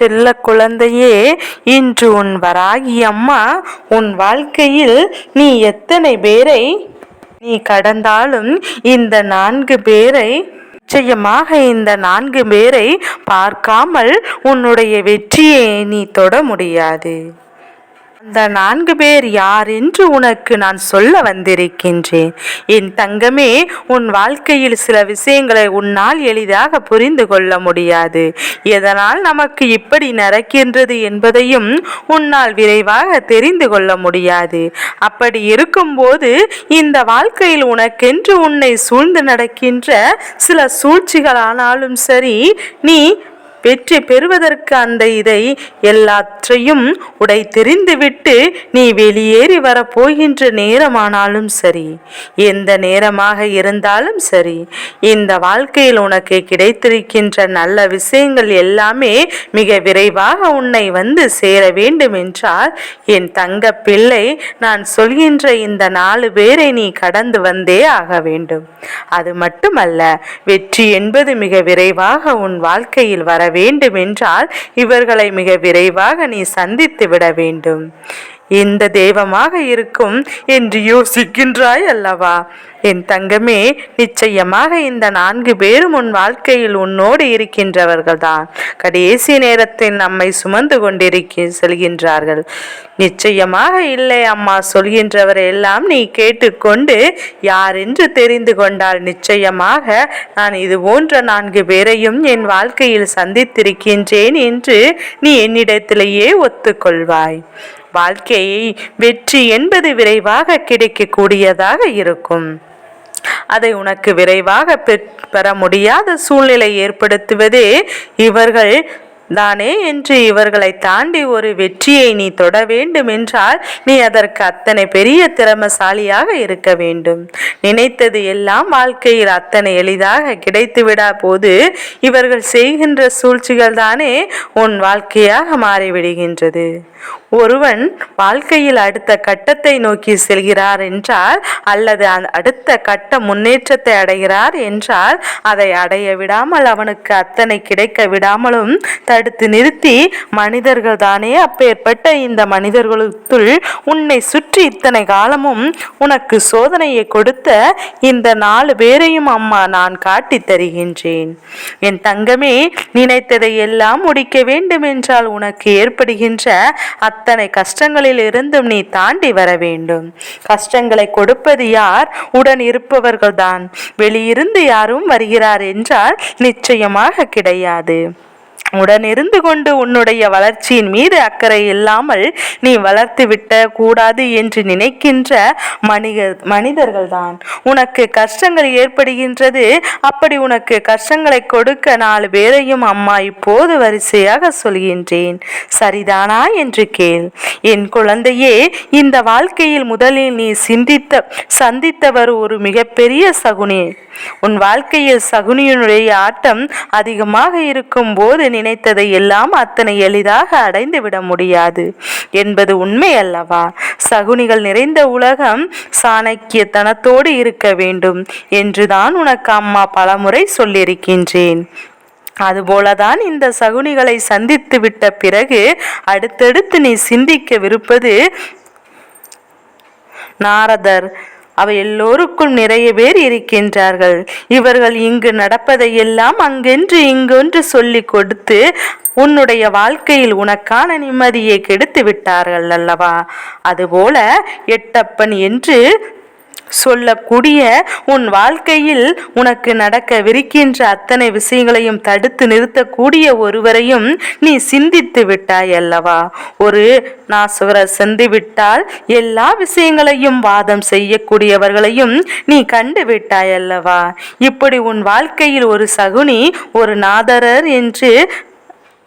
செல்ல குழந்தையே இன்று உன் வராகி அம்மா உன் வாழ்க்கையில் நீ எத்தனை பேரை நீ கடந்தாலும் இந்த நான்கு பேரை நிச்சயமாக இந்த நான்கு பேரை பார்க்காமல் உன்னுடைய வெற்றியை நீ தொட முடியாது. அந்த நான்கு பேர் யார் என்று உனக்கு நான் சொல்ல வந்திருக்கின்றேன்? என் தங்கமே உன் வாழ்க்கையில் சில விஷயங்களை உன்னால் எளிதாக புரிந்து கொள்ள முடியாது. எதனால் நமக்கு இப்படி நடக்கின்றது என்பதையும் உன்னால் விரைவாக தெரிந்து கொள்ள முடியாது. அப்படி இருக்கும்போது இந்த வாழ்க்கையில் உனக்கென்று உன்னை சூழ்ந்து நடக்கின்ற சில சூழ்ச்சிகளானாலும் சரி நீ வெற்றி பெறுவதற்கு அந்த இதை எல்லாற்றையும் உடை தெரிந்துவிட்டு நீ வெளியேறி வரப்போகின்ற நேரமானாலும் சரி எந்த நேரமாக இருந்தாலும் சரி இந்த வாழ்க்கையில் உனக்கு கிடைத்திருக்கின்ற நல்ல விஷயங்கள் எல்லாமே மிக விரைவாக உன்னை வந்து சேர வேண்டும் என்றால் என் தங்க பிள்ளை நான் சொல்கின்ற இந்த நாலு பேரை நீ கடந்து வந்தே ஆக வேண்டும். அது மட்டுமல்ல வெற்றி என்பது மிக விரைவாக உன் வாழ்க்கையில் வர வேண்டும் என்றால் இவர்களை மிக விரைவாக நீ சந்தித்து விட வேண்டும். இந்த தெய்வமாக இருக்கும் என்று யோசிக்கின்றாய் அல்லவா? என் தங்கமே நிச்சயமாக இந்த நான்கு பேரும் உன் வாழ்க்கையில் உன்னோடு இருக்கின்றவர்கள்தான். கடைசி நேரத்தில் நம்மை சுமந்து கொண்டிருக்க செல்கின்றார்கள். நிச்சயமாக இல்லை அம்மா சொல்கின்றவர் எல்லாம் நீ கேட்டுக்கொண்டு யார் என்று தெரிந்து கொண்டால் நிச்சயமாக நான் இது போன்ற நான்கு பேரையும் என் வாழ்க்கையில் சந்தித்திருக்கின்றேன் என்று நீ என்னிடத்திலேயே ஒத்துக்கொள்வாய். வாழ்க்கையை வெற்றி என்பது விரைவாக கிடைக்கக்கூடியதாக இருக்கும். அதை உனக்கு விரைவாக பெற முடியாத சூழ்நிலை ஏற்படுத்துவதே இவர்கள் தானே என்று இவர்களை தாண்டி ஒரு வெற்றியை நீ தொட வேண்டும் என்றால் நீ அதற்கு அத்தனை பெரிய திறமசாலியாக இருக்க வேண்டும். நினைத்தது எல்லாம் வாழ்க்கையில் அத்தனை எளிதாக கிடைத்துவிடா போது இவர்கள் செய்கின்ற சூழ்ச்சிகள் தானே உன் வாழ்க்கையாக மாறிவிடுகின்றது. ஒருவன் வாழ்க்கையில் அடுத்த கட்டத்தை நோக்கி செல்கிறார் என்றால் அல்லது அடுத்த கட்ட முன்னேற்றத்தை அடைகிறார் என்றால் அதை அடைய விடாமல் அவனுக்கு அத்தனை கிடைக்க விடாமலும் தடுத்து நிறுத்தி மனிதர்கள் தானே அப்பேற்பட்ட இந்த மனிதர்களுக்குள் உன்னை சுற்றி இத்தனை காலமும் உனக்கு சோதனையை கொடுத்த இந்த நாலு பேரையும் அம்மா நான் காட்டி தருகின்றேன். என் தங்கமே நினைத்ததை எல்லாம் முடிக்க வேண்டும் என்றால் உனக்கு ஏற்படுகின்ற அத்தனை கஷ்டங்களில் இருந்தும் நீ தாண்டி வர வேண்டும். கஷ்டங்களை கொடுப்பது யார்? உடன் இருப்பவர்கள்தான். வெளியிருந்து யாரும் வருகிறார் என்றால் நிச்சயமாக கிடையாது. உடனிருந்து கொண்டு உன்னுடைய வளர்ச்சியின் மீது அக்கறை இல்லாமல் நீ வளர்த்து விட்ட கூடாது என்று நினைக்கின்ற மனித மனிதர்கள்தான். உனக்கு கஷ்டங்கள் ஏற்படுகின்றது. அப்படி உனக்கு கஷ்டங்களை கொடுக்க நாலு பேரையும் அம்மா இப்போது வரிசையாக சொல்கின்றேன். சரிதானா என்று கேள். என் குழந்தையே இந்த வாழ்க்கையில் முதலில் நீ சிந்தித்த சந்தித்தவர் ஒரு மிகப்பெரிய சகுனி. உன் வாழ்க்கையில் சகுனியினுடைய ஆட்டம் அதிகமாக இருக்கும் போது நினைத்ததை எல்லாம் அத்தனை எளிதாக அடைந்து விட முடியாது என்பது உண்மை அல்லவா? சகுனிகள் நிறைந்த உலகம் சாணக்கியத்தனத்தோடு இருக்க வேண்டும் என்றுதான் உனக்கு அம்மா பலமுறை சொல்லியிருக்கின்றேன். அதுபோலதான் இந்த சகுனிகளை சந்தித்து விட்ட பிறகு அடுத்தடுத்து நீ சிந்திக்கவிருப்பது நாரதர் அவை எல்லோருக்கும் நிறைய பேர் இருக்கின்றார்கள். இவர்கள் இங்கு நடப்பதையெல்லாம் அங்கென்று இங்கொன்று சொல்லிக் கொடுத்து உன்னுடைய வாழ்க்கையில் உனக்கான நிம்மதியை கெடுத்து விட்டார்கள் அல்லவா? அதுபோல எட்டப்பன் என்று சொல்லக்கூடிய உன் வாழ்க்கையில் உனக்கு நடக்கவிருக்கின்ற அத்தனை விஷயங்களையும் தடுத்து நிறுத்தக்கூடிய ஒருவரையும் நீ சிந்தித்து விட்டாய் அல்லவா? ஒரு நாசுகர சென்றுவிட்டால் எல்லா விஷயங்களையும் வாதம் செய்யக்கூடியவர்களையும் நீ கண்டு விட்டாய் அல்லவா? இப்படி உன் வாழ்க்கையில் ஒரு சகுனி ஒரு நாதரர் என்று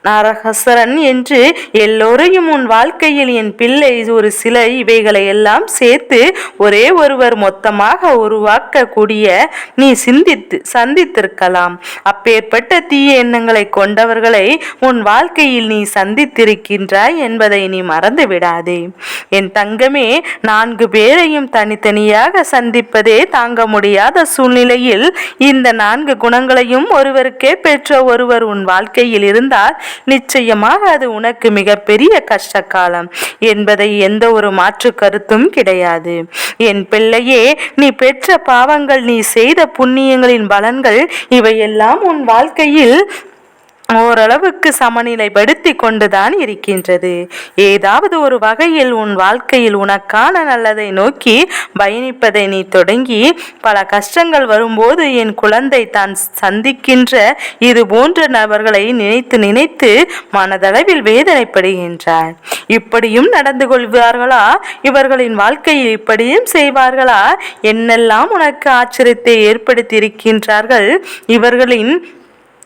நரகசரன் என்று எல்லோரையும் உன் வாழ்க்கையில் என் பிள்ளை ஒரு சிலை இவைகளை எல்லாம் சேர்த்து ஒரே ஒருவர் மொத்தமாக உருவாக்கக்கூடிய நீ சிந்தித்து சந்தித்திருக்கலாம். அப்பேற்பட்ட தீய எண்ணங்களை கொண்டவர்களை உன் வாழ்க்கையில் நீ சந்தித்திருக்கின்றாய் என்பதை நீ மறந்து விடாதே என் தங்கமே நான்கு பேரையும் தனித்தனியாக சந்திப்பதே தாங்க முடியாத சூழ்நிலையில் இந்த நான்கு குணங்களையும் ஒருவருக்கே பெற்ற ஒருவர் உன் வாழ்க்கையில் இருந்தால் நிச்சயமாக அது உனக்கு மிகப்பெரிய கஷ்ட காலம் என்பதை எந்த ஒரு மாற்று கருத்தும் கிடையாது. என் பிள்ளையே நீ பெற்ற பாவங்கள் நீ செய்த புண்ணியங்களின் பலன்கள் இவையெல்லாம் உன் வாழ்க்கையில் ஓரளவுக்கு சமநிலைப்படுத்தி கொண்டுதான் இருக்கின்றது. ஏதாவது ஒரு வகையில் உன் வாழ்க்கையில் உனக்கான நல்லதை நோக்கி பயணிப்பதை நீ தொடங்கி பல கஷ்டங்கள் வரும்போது என் குழந்தை தான் சந்திக்கின்ற இது போன்ற நபர்களை நினைத்து நினைத்து மனதளவில் வேதனைப்படுகின்றார் இப்படியும் நடந்து கொள்வார்களா? இவர்களின் வாழ்க்கையில் இப்படியும் செய்வார்களா? என்னெல்லாம் உனக்கு ஆச்சரியத்தை ஏற்படுத்தி இருக்கின்றார்கள் இவர்களின்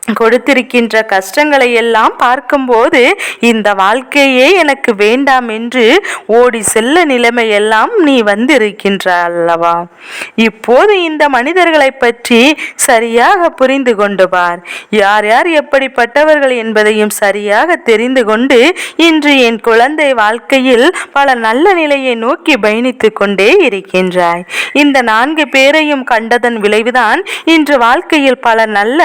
கொடுத்திருக்கின்ற கஷ்டங்களை எல்லாம் பார்க்கும்போது இந்த வாழ்க்கையே எனக்கு வேண்டாம் என்று ஓடி செல்ல நிலைமையெல்லாம் நீ வந்திருக்கின்ற அல்லவா இப்போது இந்த மனிதர்களை பற்றி சரியாக புரிந்து கொண்டு பார் யார் யார் எப்படிப்பட்டவர்கள் என்பதையும் சரியாக தெரிந்து கொண்டு இன்று என் குழந்தை வாழ்க்கையில் பல நல்ல நிலையை நோக்கி பயணித்து கொண்டே இருக்கின்றாய். இந்த நான்கு பேரையும் கண்டதன் விளைவுதான் இன்று வாழ்க்கையில் பல நல்ல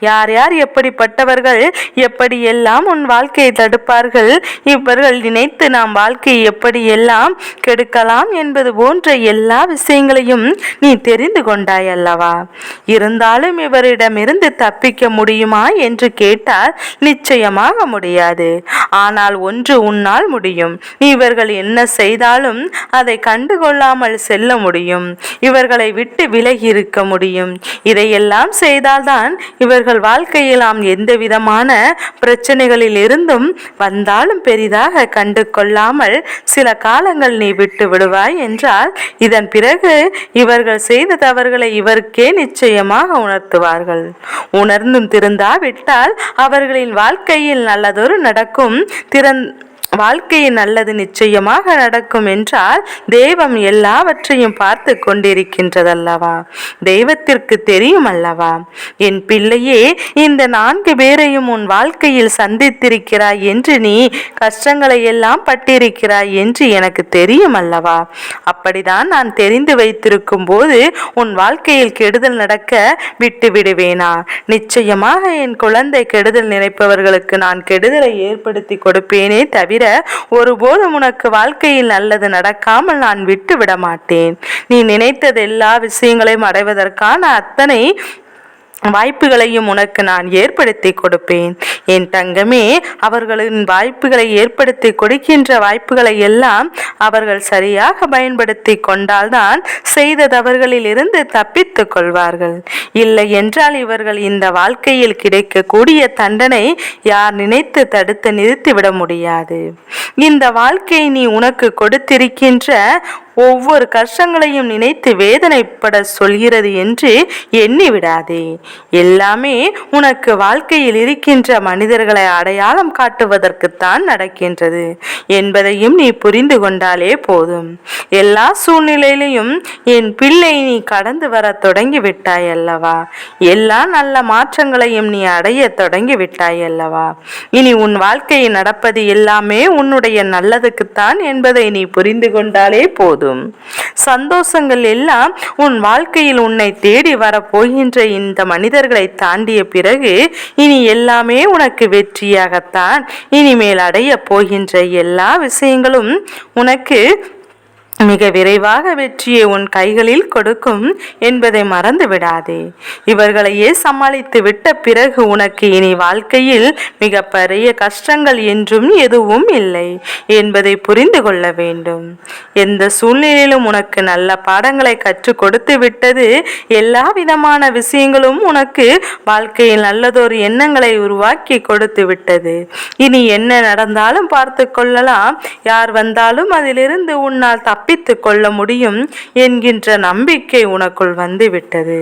யார் யார் எப்படிப்பட்டவர்கள் எப்படியெல்லாம் உன் வாழ்க்கையை தடுப்பார்கள் இவர்கள் நினைத்து நாம் வாழ்க்கையை எப்படியெல்லாம் கெடுக்கலாம் என்பது போன்ற எல்லா விஷயங்களையும் நீ தெரிந்து கொண்டாய் அல்லவா? இருந்தாலும் இவரிடமிருந்து தப்பிக்க முடியுமா என்று கேட்டால் நிச்சயமாக முடியாது. ஆனால் ஒன்று உன்னால் முடியும். நீ இவர்கள் என்ன செய்தாலும் அதை கண்டுகொள்ளாமல் செல்ல முடியும். இவர்களை விட்டு விலகி இருக்க முடியும். இதையெல்லாம் செய்தால்தான் இவர்கள் வாழ்க்கையிலாம் எந்த விதமான பிரச்சனைகளில் இருந்தும் வந்தாலும் பெரிதாக கண்டு கொள்ளாமல் சில காலங்கள் நீ விட்டு விடுவாய் என்றால் இதன் பிறகு இவர்கள் செய்த தவறுகளை இவருக்கே நிச்சயமாக உணர்த்துவார்கள். உணர்ந்தும் திருந்தாவிட்டால் அவர்களின் வாழ்க்கையில் நல்லதொரு நடக்கும் திறன் வாழ்க்கையில் நல்லது நிச்சயமாக நடக்கும் என்றால் தெய்வம் எல்லாவற்றையும் பார்த்து கொண்டிருக்கின்றதல்லவா? தெய்வத்திற்கு தெரியும் அல்லவா என் பிள்ளையே இந்த நான்கு பேரையும் உன் வாழ்க்கையில் சந்தித்திருக்கிறாய் என்று நீ கஷ்டங்களை எல்லாம் பட்டிருக்கிறாய் என்று எனக்கு தெரியும் அல்லவா அப்படிதான் நான் தெரிந்து வைத்திருக்கும் போது உன் வாழ்க்கையில் கெடுதல் நடக்க விட்டு விடுவேனா? நிச்சயமாக என் குழந்தை கெடுதல் நினைப்பவர்களுக்கு நான் கெடுதலை ஏற்படுத்தி கொடுப்பேனே தவிர தவிர ஒருபோதும் உனக்கு வாழ்க்கையில் நல்லது நடக்காமல் நான் விட்டு விட மாட்டேன் நீ நினைத்தது எல்லா விஷயங்களையும் அடைவதற்கான அத்தனை வாய்ப்புகளையும் உனக்கு நான் ஏற்படுத்தி கொடுப்பேன். என் தங்கமே அவர்களின் வாய்ப்புகளை ஏற்படுத்தி கொடுக்கின்ற வாய்ப்புகளை எல்லாம் அவர்கள் சரியாக பயன்படுத்தி கொண்டால்தான் செய்த தவறுகளில் இருந்து தப்பித்துக் கொள்வார்கள். இல்லை என்றால் இவர்கள் இந்த வாழ்க்கையில் கிடைக்கக்கூடிய தண்டனை யார் நினைத்து தடுத்து நிறுத்திவிட முடியாது. இந்த வாழ்க்கை நீ உனக்கு கொடுத்திருக்கின்ற ஒவ்வொரு கஷ்டங்களையும் நினைத்து வேதனைப்பட சொல்கிறது என்று எண்ணி விடாதே எல்லாமே உனக்கு வாழ்க்கையில் இருக்கின்ற மனிதர்களை அடையாளம் காட்டுவதற்குத்தான் நடக்கின்றது என்பதையும் நீ புரிந்து கொண்டாலே போதும். எல்லா சூழ்நிலையிலையும் என் பிள்ளை நீ கடந்து வர தொடங்கிவிட்டாய் அல்லவா? எல்லா நல்ல மாற்றங்களையும் நீ அடைய தொடங்கிவிட்டாய் அல்லவா? இனி உன் வாழ்க்கையில் நடப்பது எல்லாமே உன்னுடைய நல்லதுக்குத்தான் என்பதை நீ புரிந்து கொண்டாலே போதும். போதும். சந்தோஷங்கள் எல்லாம் உன் வாழ்க்கையில் உன்னை தேடி வரப்போகின்ற இந்த மனிதர்களை தாண்டிய பிறகு இனி எல்லாமே உனக்கு வெற்றியாகத்தான் இனிமேல் அடைய போகின்ற எல்லா விஷயங்களும் உனக்கு மிக விரைவாக வெற்றியை உன் கைகளில் கொடுக்கும் என்பதை மறந்து விடாதே. இவர்களையே சமாளித்து விட்ட பிறகு உனக்கு இனி வாழ்க்கையில் மிக பெரிய கஷ்டங்கள் என்றும் எதுவும் இல்லை என்பதை புரிந்து கொள்ள வேண்டும். எந்த சூழ்நிலையிலும் உனக்கு நல்ல பாடங்களை கற்றுக் கொடுத்து விட்டது எல்லா விதமான விஷயங்களும் உனக்கு வாழ்க்கையில் நல்லதொரு எண்ணங்களை உருவாக்கி கொடுத்து விட்டது. இனி என்ன நடந்தாலும் பார்த்து கொள்ளலாம். யார் வந்தாலும் அதிலிருந்து உன்னால் தப்பி தப்பித்து கொள்ள முடியும் என்கின்ற நம்பிக்கை உனக்குள் வந்துவிட்டது.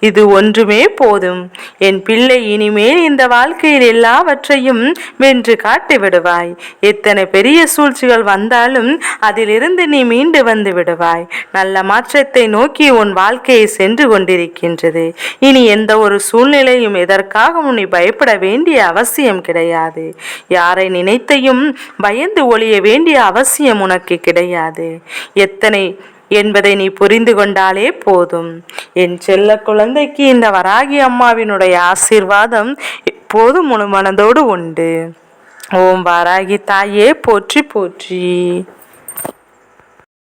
இது ஒன்றுமே போதும். என் பிள்ளை இனிமேல் இந்த வாழ்க்கையில் எல்லாவற்றையும் வென்று காட்டி விடுவாய். எத்தனை பெரிய சூழ்ச்சிகள் வந்தாலும் அதிலிருந்து நீ மீண்டு வந்து விடுவாய். நல்ல மாற்றத்தை நோக்கி உன் வாழ்க்கையை சென்று கொண்டிருக்கின்றது. இனி எந்த ஒரு சூழ்நிலையும் எதற்காகவும் நீ பயப்பட வேண்டிய அவசியம் கிடையாது. யாரை நினைத்தையும் பயந்து ஒழிய வேண்டிய அவசியம் உனக்கு கிடையாது. எத்தனை என்பதை நீ புரிந்து கொண்டாலே போதும். என் செல்ல குழந்தைக்கு இந்த வராகி அம்மாவினுடைய ஆசீர்வாதம் எப்போதும் முழு மனதோடு உண்டு. ஓம் வாராகி தாயே போற்றி போற்றி.